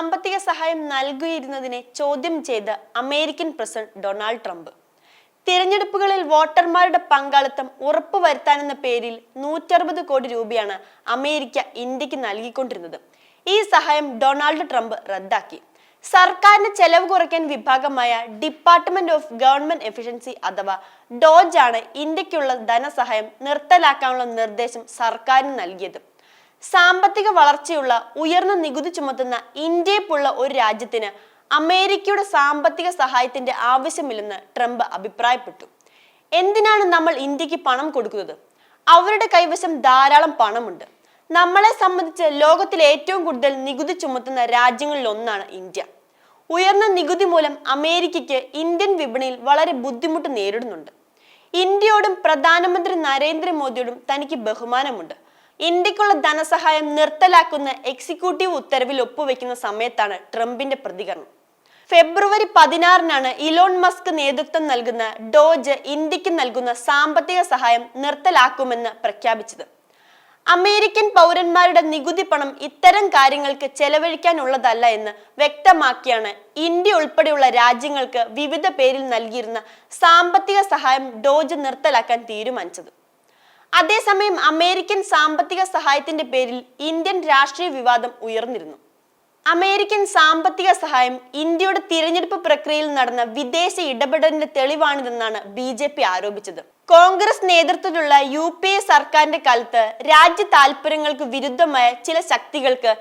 സാമ്പത്തിക സഹായം നൽകിയിരുന്നതിനെ ചോദ്യം ചെയ്ത് അമേരിക്കൻ പ്രസിഡന്റ് ഡൊണാൾഡ് ട്രംപ്. തിരഞ്ഞെടുപ്പുകളിൽ വോട്ടർമാരുടെ പങ്കാളിത്തം ഉറപ്പുവരുത്താനെന്ന പേരിൽ നൂറ്ററുപത് കോടി രൂപയാണ് അമേരിക്ക ഇന്ത്യയ്ക്ക് നൽകിക്കൊണ്ടിരുന്നത്. ഈ സഹായം ഡൊണാൾഡ് ട്രംപ് റദ്ദാക്കി. സർക്കാരിന് ചെലവ് കുറയ്ക്കാൻ വിഭാഗമായ ഡിപ്പാർട്ട്മെന്റ് ഓഫ് ഗവൺമെന്റ് എഫിഷ്യൻസി അഥവാ ഡോജ് ആണ് ഇന്ത്യക്കുള്ള ധനസഹായം നിർത്തലാക്കാനുള്ള നിർദ്ദേശം സർക്കാരിന് നൽകിയത്. സാമ്പത്തിക വളർച്ചയുള്ള ഉയർന്ന നികുതി ചുമത്തുന്ന ഇന്ത്യയെപ്പുള്ള ഒരു രാജ്യത്തിന് അമേരിക്കയുടെ സാമ്പത്തിക സഹായത്തിന്റെ ആവശ്യമില്ലെന്ന് ട്രംപ് അഭിപ്രായപ്പെട്ടു. എന്തിനാണ് നമ്മൾ ഇന്ത്യയ്ക്ക് പണം കൊടുക്കുന്നത്? അവരുടെ കൈവശം ധാരാളം പണമുണ്ട്. നമ്മളെ സംബന്ധിച്ച് ലോകത്തിലെ ഏറ്റവും കൂടുതൽ നികുതി ചുമത്തുന്ന രാജ്യങ്ങളിൽ ഒന്നാണ് ഇന്ത്യ. ഉയർന്ന നികുതി മൂലം അമേരിക്കയ്ക്ക് ഇന്ത്യൻ വിപണിയിൽ വളരെ ബുദ്ധിമുട്ട് നേരിടുന്നുണ്ട്. ഇന്ത്യയോടും പ്രധാനമന്ത്രി നരേന്ദ്രമോദിയോടും തനിക്ക് ബഹുമാനമുണ്ട്. ഇന്ത്യക്കുള്ള ധനസഹായം നിർത്തലാക്കുന്ന എക്സിക്യൂട്ടീവ് ഉത്തരവിൽ ഒപ്പുവെക്കുന്ന സമയത്താണ് ട്രംപിന്റെ പ്രതികരണം. ഫെബ്രുവരി പതിനാറിനാണ് ഇലോൺ മസ്ക് നേതൃത്വം നൽകുന്ന ഡോജ് ഇന്ത്യയ്ക്ക് നൽകുന്ന സാമ്പത്തിക സഹായം നിർത്തലാക്കുമെന്ന് പ്രഖ്യാപിച്ചത്. അമേരിക്കൻ പൗരന്മാരുടെ നികുതി പണം ഇത്തരം കാര്യങ്ങൾക്ക് ചെലവഴിക്കാനുള്ളതല്ല എന്ന് വ്യക്തമാക്കിയാണ് ഇന്ത്യ ഉൾപ്പെടെയുള്ള രാജ്യങ്ങൾക്ക് വിവിധ പേരിൽ നൽകിയിരുന്ന സാമ്പത്തിക സഹായം ഡോജ് നിർത്തലാക്കാൻ തീരുമാനിച്ചത്. അതേസമയം അമേരിക്കൻ സാമ്പത്തിക സഹായത്തിന്റെ പേരിൽ ഇന്ത്യൻ രാഷ്ട്രീയ വിവാദം ഉയർന്നിരുന്നു. അമേരിക്കൻ സാമ്പത്തിക സഹായം ഇന്ത്യയുടെ തിരഞ്ഞെടുപ്പ് പ്രക്രിയയിൽ നടന്ന വിദേശ ഇടപെടലിന്റെ തെളിവാണിതെന്നാണ് ബി ജെ പി ആരോപിച്ചത്. കോൺഗ്രസ് നേതൃത്വത്തിലുള്ള യു പി എ സർക്കാരിന്റെ കാലത്ത് രാജ്യ താല്പര്യങ്ങൾക്ക് വിരുദ്ധമായ ചില ശക്തികൾക്ക്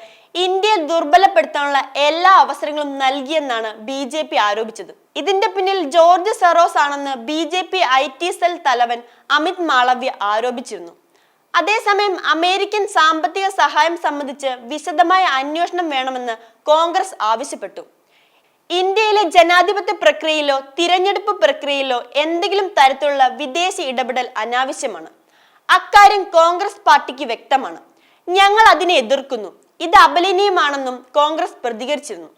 ഇന്ത്യയെ ദുർബലപ്പെടുത്താനുള്ള എല്ലാ അവസരങ്ങളും നൽകിയെന്നാണ് ബി ജെ പി ആരോപിച്ചത്. ഇതിന്റെ പിന്നിൽ ജോർജ് സെറോസ് ആണെന്ന് B J P I T cell തലവൻ അമിത് മാളവ്യ ആരോപിച്ചിരുന്നു. അതേസമയം അമേരിക്കൻ സാമ്പത്തിക സഹായം സംബന്ധിച്ച് വിശദമായ അന്വേഷണം വേണമെന്ന് കോൺഗ്രസ് ആവശ്യപ്പെട്ടു. ഇന്ത്യയിലെ ജനാധിപത്യ പ്രക്രിയയിലോ തിരഞ്ഞെടുപ്പ് പ്രക്രിയയിലോ എന്തെങ്കിലും തരത്തിലുള്ള വിദേശ ഇടപെടൽ അനാവശ്യമാണ്. അക്കാര്യം കോൺഗ്രസ് പാർട്ടിക്ക് വ്യക്തമാണ്. ഞങ്ങൾ അതിനെ എതിർക്കുന്നു. ഇത് അപലനീയമാണെന്നും കോൺഗ്രസ് പ്രതികരിച്ചിരുന്നു.